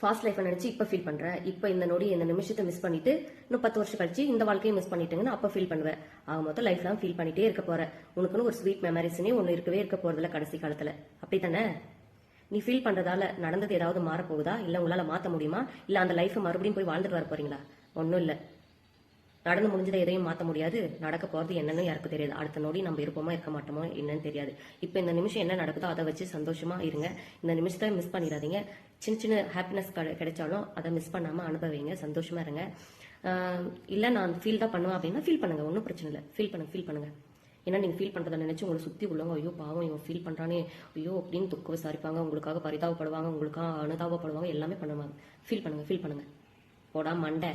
Fast லைஃப்பை நினைச்சு இப்போ ஃபீல் பண்ற. இப்போ இந்த நொடி இந்த நிமிஷத்தை மிஸ் பண்ணிட்டு இன்னும் பத்து வருஷம் கழிச்சு இந்த வாழ்க்கையை மிஸ் பண்ணிட்டுங்கன்னு அப்போ ஃபீல் பண்ணுவேன் ஆக மொத்தம் லைஃப் லாங் ஃபீல் பண்ணிட்டே இருக்க போற. உனக்குன்னு ஒரு ஸ்வீட் மெமரிஸ்னே ஒன்று இருக்கவே இருக்க போறதில்ல கடைசி காலத்துல. அப்படி தானே நீ ஃபீல் பண்றதால நடந்தது ஏதாவது மாற போகுதா இல்ல உங்களால மாத்த முடியுமா? இல்ல அந்த லைஃப் மறுபடியும் போய் வாழ்ந்துட்டு வர போறீங்களா? ஒன்றும் இல்லை. நடந்து முடிஞ்சதை எதையும் மாற்ற முடியாது. நடக்க போகிறது என்னன்னு யாருக்கு தெரியாது. அடுத்த நொடி நம்ம இருப்போமா இருக்க மாட்டோமோ என்னன்னு தெரியாது. இப்போ இந்த நிமிஷம் என்ன நடக்குதோ அதை வச்சு சந்தோஷமா இருங்க. இந்த நிமிஷத்தை மிஸ் பண்ணிடாதீங்க. சின்ன சின்ன ஹாப்பினஸ் கிடைச்சாலும் அதை மிஸ் பண்ணாம அனுபவிங்க. சந்தோஷமா இருங்க. இல்லை நான் ஃபீல் தான் பண்ணுவேன் அப்படின்னா ஃபீல் பண்ணுங்க. ஒன்றும் பிரச்சனை இல்லை. ஃபீல் பண்ணுங்க ஃபீல் பண்ணுங்க. ஏன்னா நீங்கள் ஃபீல் பண்ணுறதை நினச்சி உங்களை சுற்றி உள்ளவங்க ஐயோ பாவம் இவன் ஃபீல் பண்ணுறானே ஐயோ அப்படின்னு துக்க விசாரிப்பாங்க. உங்களுக்காக பரிதாபப்படுவாங்க. உங்களுக்காக அனுதாபப்படுவாங்க. எல்லாமே பண்ணுவாங்க. ஃபீல் பண்ணுங்க ஃபீல் பண்ணுங்க. போடா மண்டை.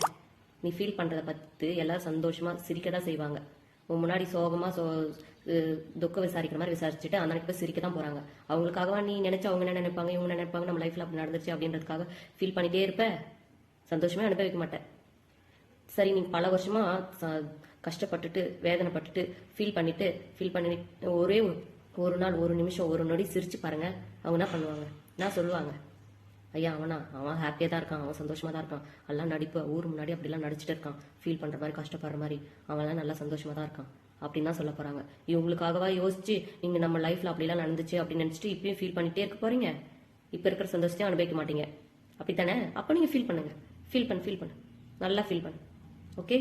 நீ ஃபீல் பண்ணுறத பார்த்து எல்லாரும் சந்தோஷமாக சிரிக்க தான் செய்வாங்க. உன் முன்னாடி சோகமாக சோ துக்க விசாரிக்கிற மாதிரி விசாரிச்சுட்டு அந்த நாளைக்கு போய் சிரிக்க தான் போகிறாங்க அவங்களுக்காகவா நீ நினைச்சு அவங்க என்ன நினைப்பாங்க இவங்க என்ன நினைப்பாங்க நம்ம லைஃப்ல அப்படி நடந்துச்சு அப்படின்றதுக்காக ஃபீல் பண்ணிகிட்டே இருப்ப? சந்தோஷமே அனுபவிக்க மாட்டேன். சரி நீ பல வருஷமாக கஷ்டப்பட்டுட்டு வேதனைப்பட்டுட்டு ஃபீல் பண்ணிட்டு ஃபீல் பண்ணி ஒரே ஒரு- நாள் ஒரு நிமிஷம் ஒரு நொடி சிரிச்சு பாருங்க. அவங்க என்ன பண்ணுவாங்க? என்ன சொல்லுவாங்க? ஐயா அவனா? அவன் ஹாப்பியாக தான் இருக்கான். அவன் சந்தோஷமாக தான் இருக்கான். எல்லாம் நடிப்பு ஊர் முன்னாடி அப்படிலாம் நடிச்சிட்டு இருக்கான். ஃபீல் பண்ணுற மாதிரி கஷ்டப்படுற மாதிரி. அவன்லாம் நல்லா சந்தோஷமாக தான் இருக்கான். அப்படின்னு தான் சொல்ல போகிறாங்க இவங்களுக்காகவா யோசிச்சு நீங்கள் நம்ம லைஃப்பில் அப்படிலாம் நடந்துச்சு அப்படின்னு நினச்சிட்டு இப்பயும் ஃபீல் பண்ணிட்டே இருக்க போகிறீங்க இப்போ இருக்கிற சந்தோஷத்தையும் அனுபவிக்க மாட்டீங்க. அப்படித்தானே? அப்போ நீங்கள் ஃபீல் பண்ணுங்கள் ஃபீல் பண்ணு ஃபீல் பண்ணு. நல்லா ஃபீல் பண்ணு. ஓகே